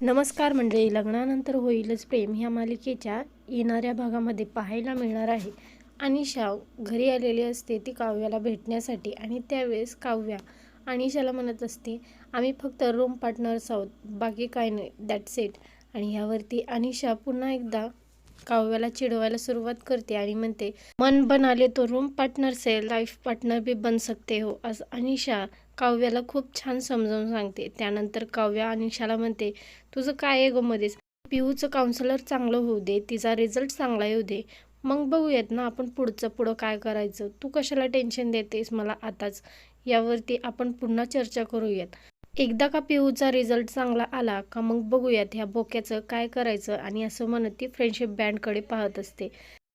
नमस्कार मंडळी लग्नानंतर होईलच प्रेम ह्या मालिकेच्या येणाऱ्या भागामध्ये पाहायला मिळणार आहे. अनिशा घरी आलेली असते ती काव्याला भेटण्यासाठी आणि त्यावेळेस काव्या अनिशाला म्हणत असते आम्ही फक्त रूम पार्टनर्स आहोत बाकी काय नाही दॅट्स इट आणि ह्यावरती अनिशा पुन्हा एकदा काव्याला चिडवायला सुरुवात करते आणि म्हणते मन बनाले तो रूम पार्टनर से लाईफ पार्टनर बी बन सकते हो असं अनिशा काव्याला खूप छान समजावून सांगते. त्यानंतर काव्या अनिशाला म्हणते तुझं काय आहे गं मध्येच पिऊचं काउन्सिलर चांगलं होऊ दे तिचा रिझल्ट चांगला येऊ दे. मग बघूयात ना आपण पुढचं पुढं काय करायचं. तू कशाला टेन्शन देतेस मला आताच? यावरती आपण पुन्हा चर्चा करूयात. एकदा का पिऊचा रिझल्ट चांगला आला का मग बघूयात ह्या बोक्याचं काय करायचं आणि असं म्हणत ती फ्रेंडशिप बँडकडे पाहत असते.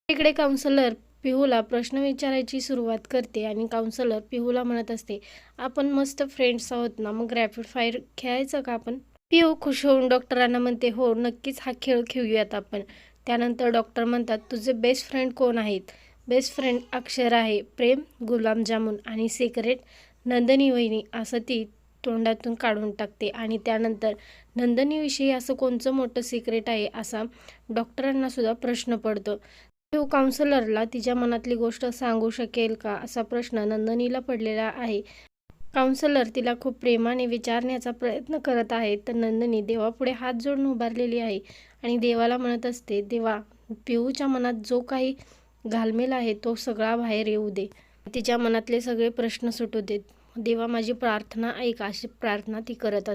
इकडे काउन्सिलर पिहूला प्रश्न विचारायची सुरुवात करते आणि काउन्सलर पिहूला म्हणत असते आपण मस्त फ्रेंड्स आहोत ना मग रॅपिड फायर खेळायचं का आपण? पिहू खुश होऊन डॉक्टरांना म्हणते हो नक्कीच हा खेळ खेळूयात आपण. त्यानंतर डॉक्टर म्हणतात तुझे बेस्ट फ्रेंड कोण आहेत? बेस्ट फ्रेंड अक्षर आहे प्रेम गुलाबजामुन आणि सिक्रेट नंदनी वहिनी असं ती तोंडातून काढून टाकते. आणि त्यानंतर नंदनीविषयी असं कोणतं मोठं सिक्रेट आहे असा डॉक्टरांनासुद्धा प्रश्न पडतो. तो काउन्सलरला तिच्या मनातली गोष्ट सांगू शकेल का असा प्रश्न नंदनीला पडलेला आहे. काउन्सलर तिला खूप प्रेमाने विचारण्याचा प्रयत्न करत आहे. तर नंदिनी देवापुढे हात जोडून उभारलेली आहे. आणि देवाला म्हणत असते देवा पिऊच्या मनात जो काही घालमेल आहे तो सगळा बाहेर येऊ दे. तिच्या मनातले सगळे प्रश्न सुटू देत देवा माझी प्रार्थना ऐक अशी प्रार्थना ती करत असते.